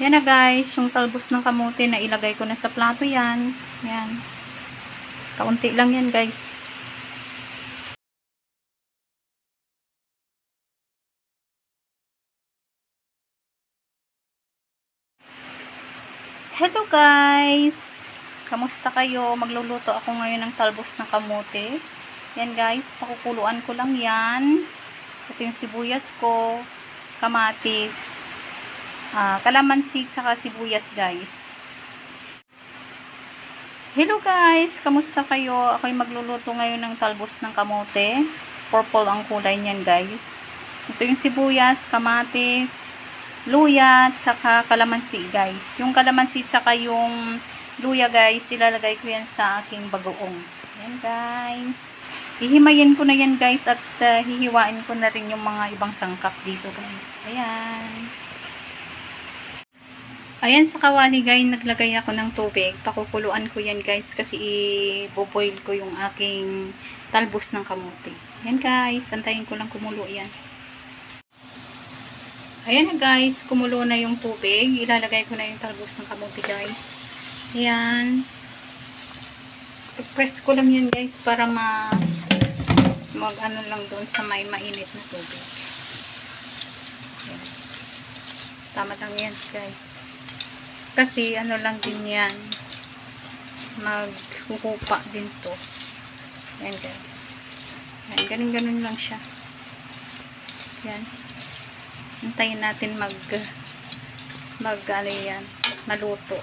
Yan na guys, yung talbos ng kamote na ilagay ko na sa plato yan. Yan. Kaunti lang yan guys. Hello guys! Kamusta kayo? Magluluto ako ngayon ng talbos ng kamote. Yan guys, pakukuluan ko lang yan. Ito yung sibuyas ko, kamatis, ah, kalamansi, tsaka sibuyas guys. Hello guys! Kamusta kayo? Ako'y magluluto ngayon ng talbos ng kamote. Purple ang kulay niyan guys. Ito yung sibuyas, kamatis, luya, tsaka kalamansi guys. Yung kalamansi tsaka yung luya guys, ilalagay ko yan sa aking bagoong. Yan guys. Hihimayin ko na yan guys at uh, hihiwain ko na rin yung mga ibang sangkap dito guys. Ayan. Ayan sa kawali guys, naglagay ako ng tubig. Pakukuluan ko yan guys kasi i-boil ko yung aking talbos ng kamote. Yan guys, antayin ko lang kumulo yan. Ayan na guys, kumulo na yung tubig. Ilalagay ko na yung talbos ng kamote guys. Ayan. press ko lang yan guys para ma mag ano lang doon sa may mainit na tubig. Ayan. Tama lang yan guys. Kasi ano lang din yan. Maghuhupa din to. Ayan guys. Ayan, ganun-ganun lang siya. Ayan. Hintayin natin mag mag ano yan, maluto.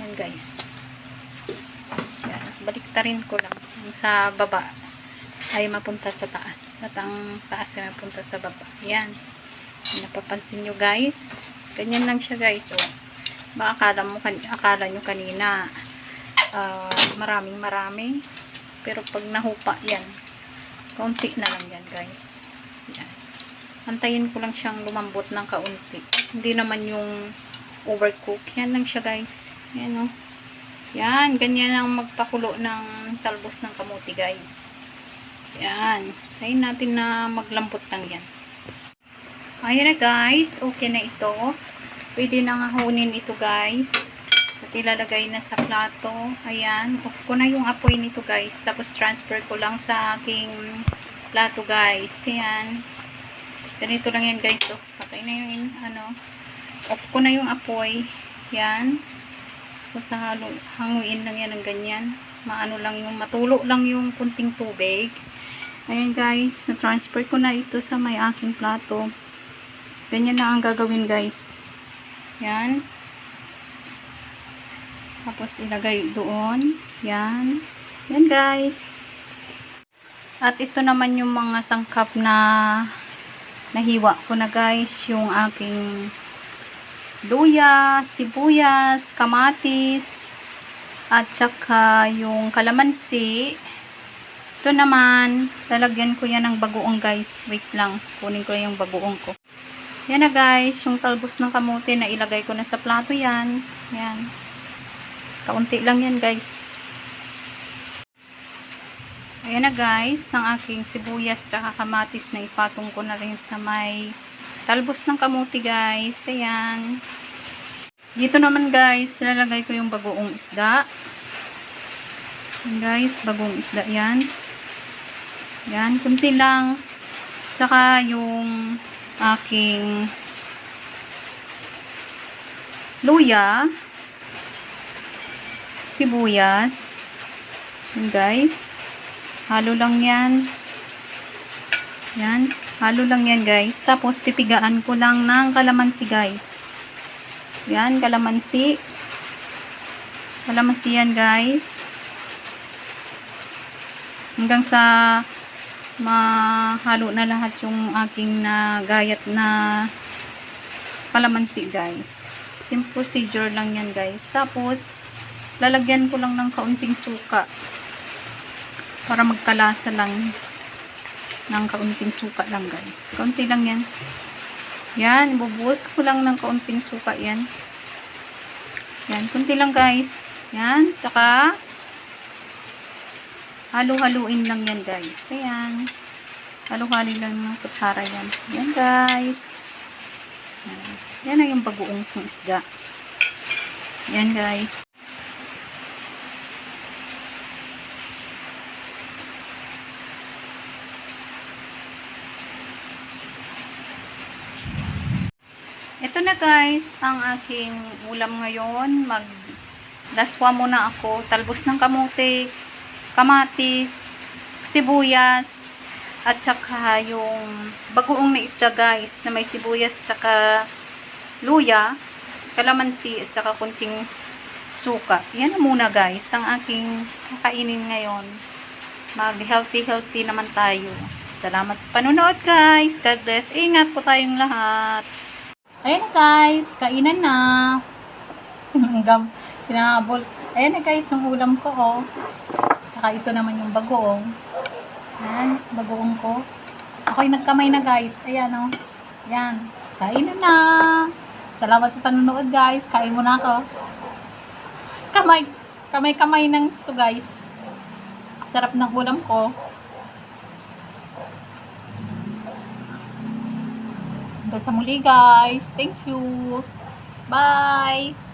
Yan guys. Yan, baliktarin ko lang sa baba ay mapunta sa taas at ang taas ay mapunta sa baba. Yan. Napapansin nyo guys. Ganyan lang siya guys. Oh. Baka akala, mo, akala nyo kanina ah, maraming marami. Pero pag nahupa yan, kaunti na lang yan guys. Yan antayin ko lang siyang lumambot ng kaunti. Hindi naman yung overcook. Yan lang siya guys. Yan o. Yan. Ganyan ang magpakulo ng talbos ng kamuti guys. Yan. Tayin natin na maglambot lang yan. Ayan na guys. Okay na ito. Pwede na hahunin ito guys. At ilalagay na sa plato. Ayan. Off ko na yung apoy nito guys. Tapos transfer ko lang sa aking plato guys. Ayan. Ganito lang yan guys. Oh. Patay na yung ano. Off ko na yung apoy. Yan. Basta halo, hanguin lang yan ng ganyan. Maano lang yung, matulo lang yung kunting tubig. Ayan guys. Na-transfer ko na ito sa may aking plato. Ganyan lang ang gagawin guys. Yan. Tapos ilagay doon. Yan. Yan guys. At ito naman yung mga sangkap na nahiwa ko na guys yung aking luya, sibuyas, kamatis, at saka yung kalamansi. Ito naman, lalagyan ko yan ng bagoong guys. Wait lang, kunin ko yung bagoong ko. Yan na guys, yung talbos ng kamote na ilagay ko na sa plato yan. Yan. Kaunti lang yan guys. Ayan na guys, ang aking sibuyas tsaka kamatis na ipatong ko na rin sa may talbos ng kamuti guys. Ayan. Dito naman guys, lalagay ko yung bagoong isda. Ayan guys, bagong isda yan. Yan, kunti lang. Tsaka yung aking luya, sibuyas. Ayan guys. Halo lang yan. Yan. Halo lang yan guys. Tapos pipigaan ko lang ng kalamansi guys. Yan. Kalamansi. Kalamansi yan guys. Hanggang sa mahalo na lahat yung aking nagayat na kalamansi guys. Simple procedure lang yan guys. Tapos lalagyan ko lang ng kaunting suka para magkalasa lang ng kaunting suka lang guys kaunti lang yan yan, ibubuhos ko lang ng kaunting suka yan yan, kaunti lang guys yan, tsaka halu-haluin lang yan guys ayan halu-halo lang ng kutsara yan yan guys yan. Yan na yung bagoong ng isda. Yan guys. Ito na guys, ang aking ulam ngayon. Mag laswa muna ako. Talbos ng kamote, kamatis, sibuyas, at saka yung bagoong na isda guys, na may sibuyas, tsaka luya, kalamansi, at saka kunting suka. Yan na muna guys, ang aking kakainin ngayon. Mag healthy healthy naman tayo. Salamat sa panonood guys. God bless. Ingat po tayong lahat. Ayan na guys, kainan na. Hanggang pinahabol. Ayan na guys, yung ulam ko oh. Tsaka ito naman yung bagoong. Ayan, bagoong ko. Ako'y nagkamay na guys. Ayan oh. Ayan, kainan na. Salamat sa panonood guys. Kain mo na ako. Kamay. Kamay-kamay ng to guys. Sarap ng ulam ko. Hanggang sa muli guys. Thank you. Bye.